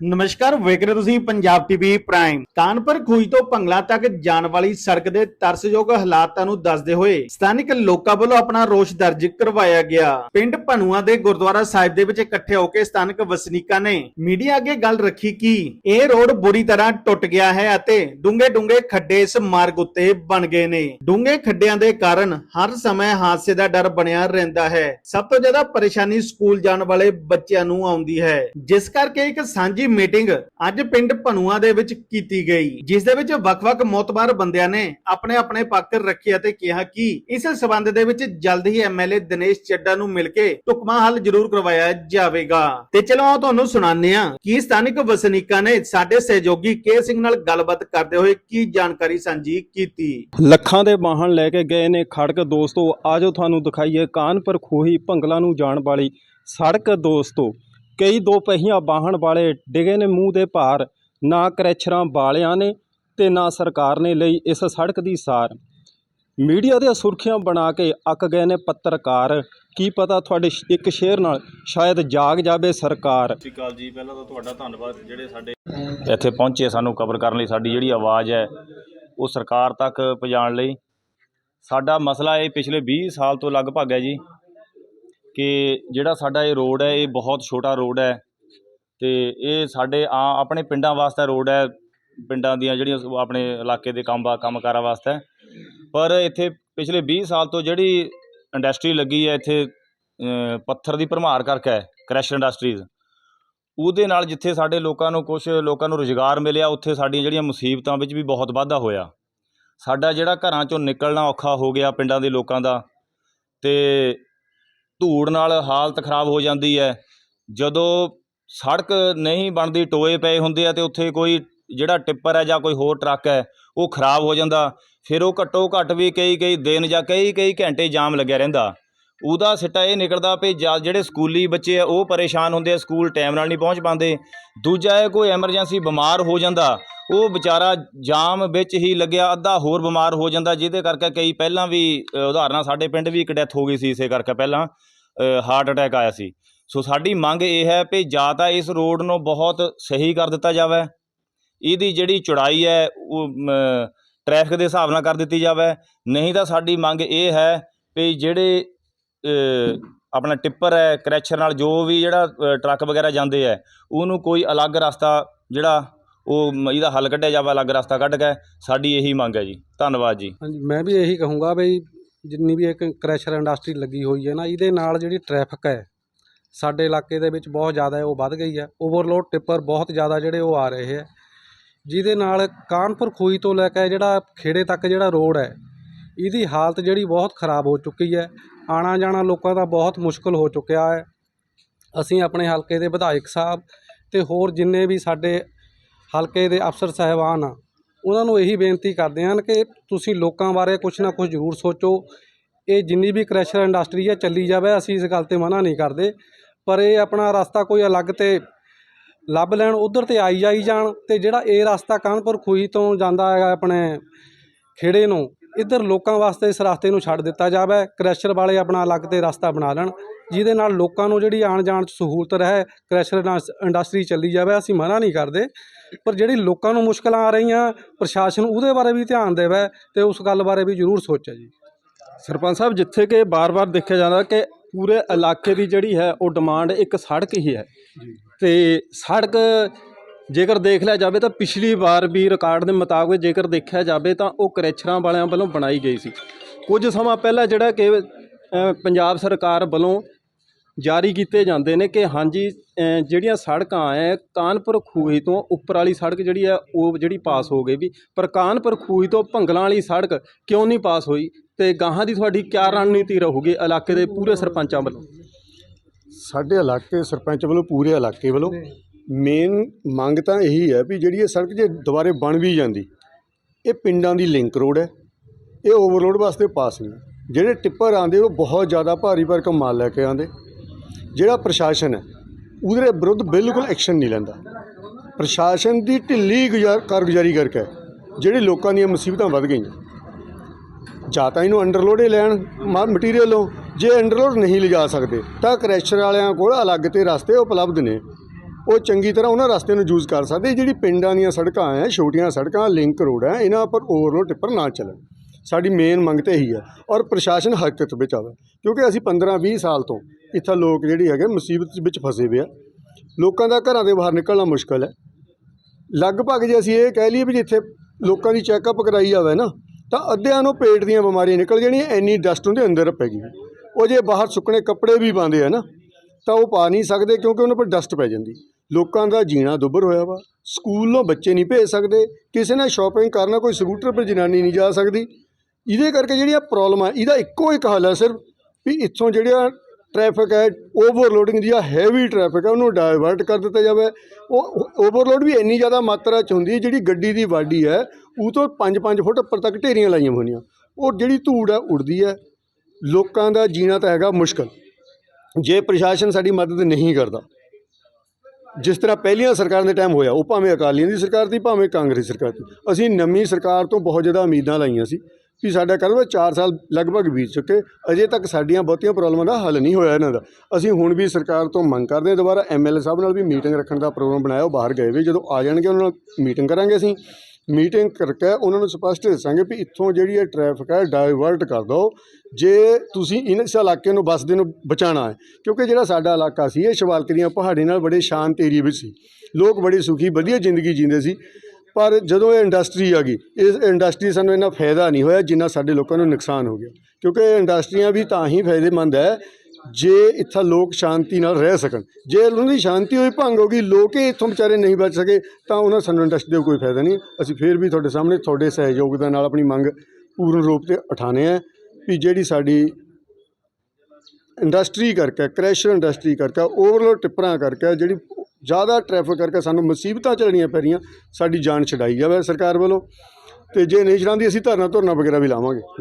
ਨਮਸਕਾਰ, ਵੇਖ ਰਹੇ ਹੋ ਤੁਸੀਂ ਪੰਜਾਬ ਟੀਵੀ ਪ੍ਰਾਈਮ ਕਾਨਪੁਰ ਖੂਜ ਤੋਂ ਭੰਗਲਾ ਤੱਕ ਜਾਣ ਵਾਲੀ ਸੜਕ ਦੇ ਤਰਸਯੋਗ ਹਾਲਾਤਾਂ ਨੂੰ ਦੱਸਦੇ ਹੋਏ ਸਥਾਨਕ ਲੋਕਾਂ ਵੱਲੋਂ ਆਪਣਾ ਰੋਸ਼ ਦਰਜ ਕਰਵਾਇਆ ਗਿਆ। ਪਿੰਡ ਭਨੂਆ ਦੇ ਗੁਰਦੁਆਰਾ ਸਾਹਿਬ ਦੇ ਵਿੱਚ ਇਕੱਠੇ ਹੋ ਕੇ ਸਥਾਨਕ ਵਸਨੀਕਾਂ ਨੇ ਮੀਡੀਆ ਅੱਗੇ ਗੱਲ ਰੱਖੀ ਕਿ ਇਹ ਰੋਡ ਬੁਰੀ ਤਰ੍ਹਾਂ ਟੁੱਟ ਗਿਆ ਹੈ ਅਤੇ ਡੂੰਘੇ ਡੂੰਘੇ ਖੱਡੇ ਇਸ ਮਾਰਗ ਉੱਤੇ ਬਣ ਗਏ ਨੇ। ਡੂੰਘੇ ਖੱਡਿਆਂ ਦੇ ਕਾਰਨ ਹਰ ਸਮੇਂ ਹਾਦਸੇ ਦਾ ਡਰ ਬਣਿਆ ਰਹਿੰਦਾ ਹੈ। ਸਭ ਤੋਂ ਜ਼ਿਆਦਾ ਪਰੇਸ਼ਾਨੀ ਸਕੂਲ ਜਾਣ ਵਾਲੇ ਬੱਚਿਆਂ ਨੂੰ ਆਉਂਦੀ ਹੈ। ਜਿਸ ਕਰਕੇ ਇੱਕ ਸਾਂਝੀ ਮੀਟਿੰਗ ਅੱਜ ਪਿੰਡ ਭਨੂਆ ਦੇ ਵਿੱਚ ਕੀਤੀ ਗਈ, ਜਿਸ ਦੇ ਵਿੱਚ ਵੱਖ-ਵੱਖ ਮੋਤਬਾਰ ਬੰਦਿਆਂ ਨੇ ਆਪਣੇ ਆਪਣੇ ਪੱਖ ਰੱਖੇ ਅਤੇ ਕਿਹਾ ਕਿ ਇਸ ਸਬੰਧ ਦੇ ਵਿੱਚ ਜਲਦ ਹੀ ਐਮਐਲਏ ਦਿਨੇਸ਼ ਚੱਡਾ ਨੂੰ ਮਿਲ ਕੇ ਟੁਕਮਾ ਹੱਲ ਜ਼ਰੂਰ ਕਰਵਾਇਆ ਜਾਵੇਗਾ। ਤੇ ਚਲੋ ਆਓ ਤੁਹਾਨੂੰ ਸੁਣਾਉਂਦੇ ਹਾਂ ਕਿ ਸਥਾਨਕ ਵਸਨੀਕਾਂ ਨੇ ਸਾਡੇ ਸਹਿਯੋਗੀ ਕੇ ਸਿੰਘ ਨਾਲ ਗੱਲਬਾਤ ਕਰਦੇ ਹੋਏ ਕੀ ਜਾਣਕਾਰੀ ਸਾਂਝੀ ਕੀਤੀ। ਲੱਖਾਂ ਦੇ ਵਾਹਨ ਲੈ ਕੇ ਗਏ ਨੇ ਖੜਕ ਦੋਸਤੋ, ਆਜੋ ਤੁਹਾਨੂੰ ਦਿਖਾਈਏ ਕਾਨਪੁਰ ਖੋਹੀ ਭੰਗਲਾ ਨੂੰ ਜਾਣ ਵਾਲੀ ਸੜਕ ਦੋਸਤੋ। ਕਈ ਦੋ ਪਹੀਆਂ ਵਾਹਨ ਵਾਲੇ ਡਿਗੇ ਨੇ ਮੂੰਹ ਦੇ ਭਾਰ ਨਾ ਕਰੈਛਰਾਂ ਵਾਲਿਆਂ ਨੇ ਤੇ ਨਾ ਸਰਕਾਰ ਨੇ ਲਈ ਇਸ ਸੜਕ ਦੀ ਸਾਰ। ਮੀਡੀਆ ਦੀਆਂ ਸੁਰਖੀਆਂ ਬਣਾ ਕੇ ਅੱਕ ਗਏ ਨੇ ਪੱਤਰਕਾਰ। ਕੀ ਪਤਾ ਤੁਹਾਡੇ ਸ਼- ਇੱਕ ਸ਼ੇਰ ਨਾਲ ਸ਼ਾਇਦ ਜਾਗ ਜਾਵੇ ਸਰਕਾਰ। ਸਤਿ ਸ਼੍ਰੀ ਅਕਾਲ ਜੀ ਪਹਿਲਾਂ ਤਾਂ ਤੁਹਾਡਾ ਧੰਨਵਾਦ। ਜਿਹੜੇ ਸਾਡੇ ਇੱਥੇ ਪਹੁੰਚੇ ਸਾਨੂੰ ਕਵਰ ਕਰਨ ਲਈ ਸਾਡੀ ਜਿਹੜੀ ਆਵਾਜ਼ ਹੈ ਉਹ ਸਰਕਾਰ ਤੱਕ ਪਹੁੰਚਾਉਣ ਲਈ। ਸਾਡਾ ਮਸਲਾ ਇਹ ਪਿਛਲੇ 20 ਸਾਲ ਤੋਂ ਲਗਭਗ ਹੈ ਜੀ। ਕਿ ਜਿਹੜਾ ਸਾਡਾ ਇਹ ਰੋਡ ਹੈ, ਇਹ ਬਹੁਤ ਛੋਟਾ ਰੋਡ ਹੈ ਤੇ ਇਹ ਸਾਡੇ ਆ ਆਪਣੇ ਪਿੰਡਾਂ ਵਾਸਤੇ ਰੋਡ ਹੈ, ਪਿੰਡਾਂ ਦੀਆਂ ਜਿਹੜੀਆਂ ਆਪਣੇ ਇਲਾਕੇ ਦੇ ਕੰਮ ਕੰਮਕਾਰਾਂ ਵਾਸਤੇ। ਪਰ ਇੱਥੇ ਪਿਛਲੇ 20 ਸਾਲ ਤੋਂ ਜਿਹੜੀ ਇੰਡਸਟਰੀ ਲੱਗੀ ਹੈ, ਇੱਥੇ ਪੱਥਰ ਦੀ ਭਰਮਾਰ ਕਰਕੇ ਹੈ, ਕ੍ਰੈਸ਼ ਇੰਡਸਟਰੀਜ਼। ਉਹਦੇ ਨਾਲ ਜਿੱਥੇ ਸਾਡੇ ਲੋਕਾਂ ਨੂੰ ਕੁਝ ਲੋਕਾਂ ਨੂੰ ਰੁਜ਼ਗਾਰ ਮਿਲਿਆ, ਉੱਥੇ ਸਾਡੀਆਂ ਜਿਹੜੀਆਂ ਮੁਸੀਬਤਾਂ ਵਿੱਚ ਵੀ ਬਹੁਤ ਵਾਧਾ ਹੋਇਆ। ਸਾਡਾ ਜਿਹੜਾ ਘਰਾਂ ਚੋਂ ਨਿਕਲਣਾ ਔਖਾ ਹੋ ਗਿਆ ਪਿੰਡਾਂ ਦੇ ਲੋਕਾਂ ਦਾ ਤੇ ਧੂੜ ਨਾਲ ਹਾਲਤ ਖਰਾਬ ਹੋ ਜਾਂਦੀ ਹੈ। ਜਦੋਂ ਸੜਕ ਨਹੀਂ ਬਣਦੀ, ਟੋਏ ਪਏ ਹੁੰਦੇ ਆ ਤੇ ਉੱਥੇ ਕੋਈ ਜਿਹੜਾ ਟਿੱਪਰ ਹੈ ਜਾਂ ਕੋਈ ਹੋਰ ਟਰੱਕ ਹੈ, ਉਹ ਖਰਾਬ ਹੋ ਜਾਂਦਾ। ਫਿਰ ਉਹ ਘੱਟੋ ਘੱਟ ਵੀ ਕਈ ਕਈ ਦਿਨ ਜਾਂ ਕਈ ਕਈ ਘੰਟੇ ਜਾਮ ਲੱਗਿਆ ਰਹਿੰਦਾ। ਉਹਦਾ ਸਿੱਟਾ ਇਹ ਨਿਕਲਦਾ ਵੀ ਜਿਹੜੇ ਸਕੂਲੀ ਬੱਚੇ ਆ, ਉਹ ਪਰੇਸ਼ਾਨ ਹੁੰਦੇ ਆ, ਸਕੂਲ ਟਾਈਮ ਨਾਲ ਨਹੀਂ ਪਹੁੰਚ ਪਾਉਂਦੇ। ਦੂਜਾ ਹੈ ਕੋਈ ਐਮਰਜੈਂਸੀ ਬਿਮਾਰ ਹੋ ਜਾਂਦਾ। ਉਹ ਵਿਚਾਰਾ ਜਾਮ ਵਿੱਚ ਹੀ ਲੱਗਿਆ, ਅੱਧਾ ਹੋਰ ਬਿਮਾਰ ਹੋ ਜਾਂਦਾ, ਜਿਹਦੇ ਕਰਕੇ ਕਈ ਪਹਿਲਾਂ ਵੀ ਉਦਾਹਰਨਾਂ ਸਾਡੇ ਪਿੰਡ ਵੀ ਇੱਕ ਡੈਥ ਹੋ ਗਈ ਸੀ ਇਸੇ ਕਰਕੇ ਪਹਿਲਾਂ ਹਾਰਟ ਅਟੈਕ ਆਇਆ ਸੀ। ਸੋ ਸਾਡੀ ਮੰਗ ਇਹ ਹੈ ਵੀ ਜਾਂ ਤਾਂ ਇਸ ਰੋਡ ਨੂੰ ਬਹੁਤ ਸਹੀ ਕਰ ਦਿੱਤਾ ਜਾਵੇ, ਇਹਦੀ ਜਿਹੜੀ ਚੌੜਾਈ ਹੈ, ਉਹ ਟ੍ਰੈਫਿਕ ਦੇ ਹਿਸਾਬ ਨਾਲ ਕਰ ਦਿੱਤੀ ਜਾਵੇ, ਨਹੀਂ ਤਾਂ ਸਾਡੀ ਮੰਗ ਇਹ ਹੈ ਵੀ ਜਿਹੜੇ ਆਪਣਾ ਟਿੱਪਰ ਹੈ, ਕ੍ਰੈਸ਼ਰ ਨਾਲ ਜੋ ਵੀ ਜਿਹੜਾ ਟਰੱਕ ਵਗੈਰਾ ਜਾਂਦੇ ਹੈ, ਉਹਨੂੰ ਕੋਈ ਅਲੱਗ ਰਸਤਾ ਜਿਹੜਾ ਉਹ ਮ- ਇਹਦਾ ਹੱਲ ਕੱਢਿਆ ਜਾਵੇ, ਅਲੱਗ ਰਸਤਾ ਕੱਢ ਕੇ, ਸਾਡੀ ਇਹੀ ਮੰਗ ਹੈ ਜੀ। ਧੰਨਵਾਦ ਜੀ। ਹਾਂਜੀ, ਮੈਂ ਵੀ ਇਹੀ ਕਹੂੰਗਾ ਬਈ, ਜਿੰਨੀ ਵੀ ਇੱਕ ਕ੍ਰੈਸ਼ਰ ਇੰਡਸਟਰੀ ਲੱਗੀ ਹੋਈ ਹੈ ਨਾ, ਇਹਦੇ ਨਾਲ ਜਿਹੜੀ ਟ੍ਰੈਫਿਕ ਹੈ, ਸਾਡੇ ਇਲਾਕੇ ਦੇ ਵਿੱਚ ਬਹੁਤ ਜ਼ਿਆਦਾ ਹੈ, ਉਹ ਵੱਧ ਗਈ ਹੈ। ਓਵਰਲੋਡ ਟਿੱਪਰ ਬਹੁਤ ਜ਼ਿਆਦਾ ਜਿਹੜੇ ਉਹ ਆ ਰਹੇ ਹੈ। ਜਿਹਦੇ ਨਾਲ ਕਾਨਪੁਰ ਖੂਈ ਤੋਂ ਲੈ ਕੇ ਜਿਹੜਾ ਖੇੜੇ ਤੱਕ ਜਿਹੜਾ ਰੋਡ ਹੈ, ਇਹਦੀ ਹਾਲਤ ਜਿਹੜੀ ਬਹੁਤ ਖਰਾਬ ਹੋ ਚੁੱਕੀ ਹੈ। ਆਣਾ ਜਾਣਾ ਲੋਕਾਂ ਦਾ ਬਹੁਤ ਮੁਸ਼ਕਲ ਹੋ ਚੁੱਕਿਆ ਹੈ। ਅਸੀਂ ਆਪਣੇ ਹਲਕੇ ਦੇ ਵਿਧਾਇਕ ਸਾਹਿਬ ਅਤੇ ਹੋਰ ਜਿੰਨੇ ਵੀ ਸਾਡੇ ਹਲਕੇ ਦੇ ਅਫਸਰ ਸਾਹਿਬਾਨ, ਉਹਨਾਂ ਨੂੰ ਇਹੀ ਬੇਨਤੀ ਕਰਦੇ ਹਨ ਕਿ ਤੁਸੀਂ ਲੋਕਾਂ ਬਾਰੇ ਕੁਝ ਨਾ ਕੁਝ ਜ਼ਰੂਰ ਸੋਚੋ। ਇਹ ਜਿੰਨੀ ਵੀ ਕ੍ਰੈਸ਼ਰ ਇੰਡਸਟਰੀ ਹੈ, ਚੱਲੀ ਜਾਵੇ, ਅਸੀਂ ਇਸ ਗੱਲ ਤੇ ਮਨਾ ਨਹੀਂ ਕਰਦੇ। ਪਰ ਇਹ ਆਪਣਾ ਰਸਤਾ ਕੋਈ ਅਲੱਗ ਤੇ ਲੱਭ ਲੈਣ, ਉਧਰ ਤੇ ਆਈ ਜਾਈ ਜਾਣ ਤੇ ਜਿਹੜਾ ਇਹ ਰਸਤਾ ਕਾਨਪੁਰ ਖੂਹੀ ਤੋਂ ਜਾਂਦਾ ਹੈਗਾ ਆਪਣੇ ਖੇੜੇ ਨੂੰ, ਇੱਧਰ ਲੋਕਾਂ ਵਾਸਤੇ ਇਸ ਰਸਤੇ ਨੂੰ ਛੱਡ ਦਿੱਤਾ ਜਾਵੇ ਕ੍ਰੈਸ਼ਰ ਵਾਲੇ ਆਪਣਾ ਅਲੱਗ ਤੇ ਰਸਤਾ ਬਣਾ ਲੈਣ। ਜਿਹਦੇ ਨਾਲ ਲੋਕਾਂ ਨੂੰ ਜਿਹੜੀ ਆਉਣ ਜਾਣ 'ਚ ਸਹੂਲਤ ਰਹੇ ਕ੍ਰੈਸ਼ਰ ਇੰਡਸ- ਇੰਡਸਟਰੀ ਚੱਲੀ ਜਾਵੇ, ਅਸੀਂ ਮਨਾ ਨਹੀਂ ਕਰਦੇ। ਪਰ ਜਿਹੜੀ ਲੋਕਾਂ ਨੂੰ ਮੁਸ਼ਕਲਾਂ ਆ ਰਹੀਆਂ ਪ੍ਰਸ਼ਾਸਨ ਉਹਦੇ ਬਾਰੇ ਵੀ ਧਿਆਨ ਦੇਵੇ ਤੇ ਉਸ ਗੱਲ ਬਾਰੇ ਵੀ ਜ਼ਰੂਰ ਸੋਚੇ ਜੀ। ਸਰਪੰਚ ਸਾਹਿਬ ਜਿੱਥੇ ਕਿ ਬਾਰ-ਬਾਰ ਦੇਖਿਆ ਜਾਂਦਾ ਕਿ ਪੂਰੇ ਇਲਾਕੇ ਦੀ ਜਿਹੜੀ ਹੈ ਉਹ ਡਿਮਾਂਡ ਇੱਕ ਸੜਕ ਹੀ ਹੈ। ਤੇ ਸੜਕ ਜੇਕਰ ਦੇਖ ਲਿਆ ਜਾਵੇ ਤਾਂ ਪਿਛਲੀ ਵਾਰ ਵੀ ਰਿਕਾਰਡ ਦੇ ਮੁਤਾਬਕ ਜੇਕਰ ਦੇਖਿਆ ਜਾਵੇ ਤਾਂ ਉਹ ਕਰੈਛਰਾਂ ਵਾਲਿਆਂ ਵੱਲੋਂ ਬਣਾਈ ਗਈ ਸੀ। ਕੁਝ ਸਮਾਂ ਪਹਿਲਾਂ ਜਿਹੜਾ ਕਿ ਪੰਜਾਬ ਸਰਕਾਰ ਵੱਲੋਂ ਜਾਰੀ ਕੀਤੇ ਜਾਂਦੇ ਨੇ ਕਿ ਹਾਂਜੀ ਜਿਹੜੀਆਂ ਸੜਕਾਂ ਹੈ ਕਾਨਪੁਰ ਖੂਹੀ ਤੋਂ ਉੱਪਰ ਵਾਲੀ ਸੜਕ ਜਿਹੜੀ ਹੈ ਉਹ ਜਿਹੜੀ ਪਾਸ ਹੋ ਗਈ ਵੀ, ਪਰ ਕਾਨਪੁਰ ਖੂਹੀ ਤੋਂ ਭੰਗਲਾਂ ਵਾਲੀ ਸੜਕ ਕਿਉਂ ਨਹੀਂ ਪਾਸ ਹੋਈ? ਤੇ ਗਾਹਾਂ ਦੀ ਤੁਹਾਡੀ ਕਿਆ ਰਣਨੀਤੀ ਰਹੂਗੀ ਇਲਾਕੇ ਦੇ ਪੂਰੇ ਸਰਪੰਚਾਂ ਵੱਲੋਂ? ਸਾਡੇ ਇਲਾਕੇ ਸਰਪੰਚ ਵੱਲੋਂ, ਪੂਰੇ ਇਲਾਕੇ ਵੱਲੋਂ ਮੇਨ ਮੰਗ ਤਾਂ ਇਹੀ ਹੈ ਵੀ ਜਿਹੜੀ ਇਹ ਸੜਕ ਜੇ ਦੁਬਾਰੇ ਬਣ ਵੀ ਜਾਂਦੀ, ਇਹ ਪਿੰਡਾਂ ਦੀ ਲਿੰਕ ਰੋਡ ਹੈ ਇਹ ਓਵਰਲੋਡ ਵਾਸਤੇ ਪਾਸ ਨਹੀਂ। ਜਿਹੜੇ ਟਿੱਪਰ ਆਉਂਦੇ, ਉਹ ਬਹੁਤ ਜ਼ਿਆਦਾ ਭਾਰੀ ਭਰਕਮ ਮਾਲ ਲੈ ਕੇ ਆਉਂਦੇ। ਜਿਹੜਾ ਪ੍ਰਸ਼ਾਸਨ ਹੈ, ਉਹਦੇ ਵਿਰੁੱਧ ਬਿਲਕੁਲ ਐਕਸ਼ਨ ਨਹੀਂ ਲੈਂਦਾ। ਪ੍ਰਸ਼ਾਸਨ ਦੀ ਢਿੱਲੀ ਗੁਜ਼ਾਰ, ਕਾਰਗੁਜ਼ਾਰੀ ਕਰਕੇ ਜਿਹੜੇ ਲੋਕਾਂ ਦੀਆਂ ਮੁਸੀਬਤਾਂ ਵੱਧ ਗਈਆਂ। ਜਾਂ ਤਾਂ ਇਹਨੂੰ ਅੰਡਰਲੋਡ ਹੀ ਲੈਣ ਮਟੀਰੀਅਲ ਮਟੀਰੀਅਲੋਂ ਜੇ ਅੰਡਰਲੋਡ ਨਹੀਂ ਲਿਜਾ ਸਕਦੇ, ਤਾਂ ਕ੍ਰੈਸ਼ਰ ਵਾਲਿਆਂ ਕੋਲ ਅਲੱਗ ਤੇ ਰਸਤੇ ਉਪਲਬਧ ਨੇ। ਉਹ ਚੰਗੀ ਤਰ੍ਹਾਂ ਉਹਨਾਂ ਰਸਤੇ ਨੂੰ ਯੂਜ਼ ਕਰ ਸਕਦੇ, ਜਿਹੜੀ ਪਿੰਡਾਂ ਦੀਆਂ ਸੜਕਾਂ ਆ ਛੋਟੀਆਂ ਸੜਕਾਂ ਲਿੰਕ ਰੋਡ ਹੈ ਇਹਨਾਂ ਉੱਪਰ ਓਵਰਲੋਡ ਟਿੱਪਰ ਨਾ ਚੱਲਣ। ਸਾਡੀ ਮੇਨ ਮੰਗ ਤਾਂ ਇਹੀ ਹੈ। ਔਰ ਪ੍ਰਸ਼ਾਸਨ ਹਰਕਤ ਵਿੱਚ ਆਵੇ, ਕਿਉਂਕਿ ਅਸੀਂ 15-20 ਸਾਲ ਤੋਂ ਇੱਥੇ ਲੋਕ ਜਿਹੜੀ ਹੈਗੇ ਮੁਸੀਬਤ ਵਿੱਚ ਫਸੇ ਹੋਏ ਆ। ਲੋਕਾਂ ਦਾ ਘਰਾਂ ਦੇ ਬਾਹਰ ਨਿਕਲਣਾ ਮੁਸ਼ਕਲ ਹੈ। ਲਗਭਗ ਜੇ ਅਸੀਂ ਇਹ ਕਹਿ ਲਈਏ ਵੀ ਜਿੱਥੇ ਲੋਕਾਂ ਦੀ ਚੈੱਕਅਪ ਕਰਾਈ ਜਾਵੇ ਨਾ, ਤਾਂ ਅੱਧਿਆਂ ਨੂੰ ਪੇਟ ਦੀਆਂ ਬਿਮਾਰੀਆਂ ਨਿਕਲ ਜਾਣੀਆਂ, ਇੰਨੀ ਡਸਟ ਉਹਦੇ ਅੰਦਰ ਪੈ ਗਈ। ਉਹ ਜੇ ਬਾਹਰ ਸੁੱਕਣੇ ਕੱਪੜੇ ਵੀ ਪਾਉਂਦੇ ਆ ਨਾ, ਤਾਂ ਉਹ ਪਾ ਨਹੀਂ ਸਕਦੇ ਕਿਉਂਕਿ ਉਹਨਾਂ ਪਰ ਡਸਟ ਪੈ ਜਾਂਦੀ। ਲੋਕਾਂ ਦਾ ਜੀਣਾ ਦੁੱਭਰ ਹੋਇਆ ਵਾ। ਸਕੂਲੋਂ ਬੱਚੇ ਨਹੀਂ ਭੇਜ ਸਕਦੇ। ਕਿਸੇ ਨੇ ਸ਼ਾਪਿੰਗ ਕਰਨਾ ਕੋਈ ਸਕੂਟਰ ਪਰ ਜਨਾਨੀ ਨਹੀਂ ਜਾ ਸਕਦੀ। ਇਹਦੇ ਕਰਕੇ ਜਿਹੜੀਆਂ ਪ੍ਰੋਬਲਮ ਆ, ਇਹਦਾ ਇੱਕੋ ਇੱਕ ਹੱਲ ਹੈ ਸਿਰਫ ਵੀ ਇੱਥੋਂ ਜਿਹੜਾ ਟ੍ਰੈਫਿਕ ਹੈ ਓਵਰਲੋਡਿੰਗ ਜਿਹੜਾ ਹੈਵੀ ਟ੍ਰੈਫਿਕ ਹੈ, ਉਹਨੂੰ ਡਾਇਵਰਟ ਕਰ ਦਿੱਤਾ ਜਾਵੇ। ਉਹ ਓਵਰਲੋਡ ਵੀ ਇੰਨੀ ਜ਼ਿਆਦਾ ਮਾਤਰਾ ਚ ਹੁੰਦੀ ਹੈ, ਜਿਹੜੀ ਗੱਡੀ ਦੀ ਵਾਡੀ ਹੈ, ਉਹ ਤੋਂ 5-5 ਫੁੱਟ ਉੱਪਰ ਤੱਕ ਢੇਰੀਆਂ ਲਾਈਆਂ ਹੋਈਆਂ। ਉਹ ਜਿਹੜੀ ਧੂੜ ਹੈ, ਉੜਦੀ ਹੈ। ਲੋਕਾਂ ਦਾ ਜੀਣਾ ਤਾਂ ਹੈਗਾ ਮੁਸ਼ਕਲ। ਜੇ ਪ੍ਰਸ਼ਾਸਨ ਸਾਡੀ ਮਦਦ ਨਹੀਂ ਕਰਦਾ, ਜਿਸ ਤਰ੍ਹਾਂ ਪਹਿਲੀਆਂ ਸਰਕਾਰਾਂ ਦੇ ਟਾਈਮ ਹੋਇਆ, ਉਹ ਭਾਵੇਂ ਅਕਾਲੀਆਂ ਦੀ ਸਰਕਾਰ ਸੀ, ਭਾਵੇਂ ਕਾਂਗਰਸ ਸਰਕਾਰ ਸੀ, ਅਸੀਂ ਨਵੀਂ ਸਰਕਾਰ ਤੋਂ ਬਹੁਤ ਜ਼ਿਆਦਾ ਉਮੀਦਾਂ ਲਾਈਆਂ ਸੀ। ਵੀ ਸਾਡਾ ਕਰਵਾ 4 ਸਾਲ ਲਗਭਗ ਬੀਤ ਚੁੱਕੇ, ਅਜੇ ਤੱਕ ਸਾਡੀਆਂ ਬਹੁਤੀਆਂ ਪ੍ਰੋਬਲਮਾਂ ਦਾ ਹੱਲ ਨਹੀਂ ਹੋਇਆ ਇਹਨਾਂ ਦਾ। ਅਸੀਂ ਹੁਣ ਵੀ ਸਰਕਾਰ ਤੋਂ ਮੰਗ ਕਰਦੇ ਹਾਂ ਦੁਬਾਰਾ ਐਮਐਲਏ ਸਾਹਿਬ ਨਾਲ ਵੀ ਮੀਟਿੰਗ ਰੱਖਣ ਦਾ ਪ੍ਰੋਗਰਾਮ ਬਣਾਇਆ, ਉਹ ਬਾਹਰ ਗਏ ਵੀ ਜਦੋਂ ਆ ਜਾਣਗੇ ਉਹਨਾਂ ਨਾਲ ਮੀਟਿੰਗ ਕਰਾਂਗੇ ਅਸੀਂ। ਮੀਟਿੰਗ ਕਰਕੇ ਉਹਨਾਂ ਨੂੰ ਸਪਸ਼ਟ ਦੱਸਾਂਗੇ ਵੀ ਇੱਥੋਂ ਜਿਹੜੀ ਇਹ ਟ੍ਰੈਫਿਕ ਹੈ, ਡਾਇਵਰਟ ਕਰ ਦਿਓ। ਜੇ ਤੁਸੀਂ ਇਨ- ਇਸ ਇਲਾਕੇ ਨੂੰ ਬਸਦੇ ਨੂੰ ਬਚਾਉਣਾ ਹੈ, ਕਿਉਂਕਿ ਜਿਹੜਾ ਸਾਡਾ ਇਲਾਕਾ ਸੀ, ਇਹ ਸ਼ਿਵਾਲਕ ਦੀਆਂ ਪਹਾੜੀ ਨਾਲ ਬੜੇ ਸ਼ਾਂਤ ਏਰੀਏ ਵਿੱਚ ਸੀ। ਲੋਕ ਬੜੇ ਸੁਖੀ, ਵਧੀਆ ਜ਼ਿੰਦਗੀ ਜੀਂਦੇ ਸੀ। ਪਰ ਜਦੋਂ ਇਹ ਇੰਡਸਟਰੀ ਆ ਗਈ, ਇਸ ਇੰਡਸਟਰੀ ਸਾਨੂੰ ਇੰਨਾ ਫਾਇਦਾ ਨਹੀਂ ਹੋਇਆ ਜਿੰਨਾ ਸਾਡੇ ਲੋਕਾਂ ਨੂੰ ਨੁਕਸਾਨ ਹੋ ਗਿਆ। ਕਿਉਂਕਿ ਇਹ ਇੰਡਸਟਰੀਆਂ ਵੀ ਤਾਂ ਹੀ ਫਾਇਦੇਮੰਦ ਹੈ, ਜੇ ਇੱਥੇ ਲੋਕ ਸ਼ਾਂਤੀ ਨਾਲ ਰਹਿ ਸਕਣ। ਜੇ ਉਹਨਾਂ ਦੀ ਸ਼ਾਂਤੀ ਹੋਈ, ਭੰਗ ਹੋ ਗਈ, ਲੋਕ ਇੱਥੋਂ ਵਿਚਾਰੇ ਨਹੀਂ ਬਚ ਸਕੇ, ਤਾਂ ਉਹਨਾਂ ਸਾਨੂੰ ਇੰਡਸਟਰੀ ਦਾ ਕੋਈ ਫਾਇਦਾ ਨਹੀਂ। ਅਸੀਂ ਫੇਰ ਵੀ ਤੁਹਾਡੇ ਸਾਹਮਣੇ ਤੁਹਾਡੇ ਸਹਿਯੋਗ ਦੇ ਨਾਲ ਆਪਣੀ ਮੰਗ ਪੂਰਨ ਰੂਪ ਤੇ ਉਠਾਣੇ ਆ ਵੀ ਜਿਹੜੀ ਸਾਡੀ ਇੰਡਸਟਰੀ ਕਰਕੇ, ਕ੍ਰੈਸ਼ਰ ਇੰਡਸਟਰੀ ਕਰਕੇ, ਓਵਰਲੋਡ ਟਿੱਪਰਾਂ ਕਰਕੇ, ਜਿਹੜੀ ਜ਼ਿਆਦਾ ਟ੍ਰੈਫਿਕ ਕਰਕੇ ਸਾਨੂੰ ਮੁਸੀਬਤਾਂ ਝੱਲਣੀਆਂ ਪੈ ਰਹੀਆਂ, ਸਾਡੀ ਜਾਨ ਛਡਾਈ ਜਾਵੇ ਸਰਕਾਰ ਵੱਲੋਂ ਅਤੇ ਜੇ ਨਹੀਂ ਛਡਾਉਂਦੀ, ਅਸੀਂ ਧਰਨਾ ਧੁਰਨਾ ਵਗੈਰਾ ਵੀ ਲਾਵਾਂਗੇ।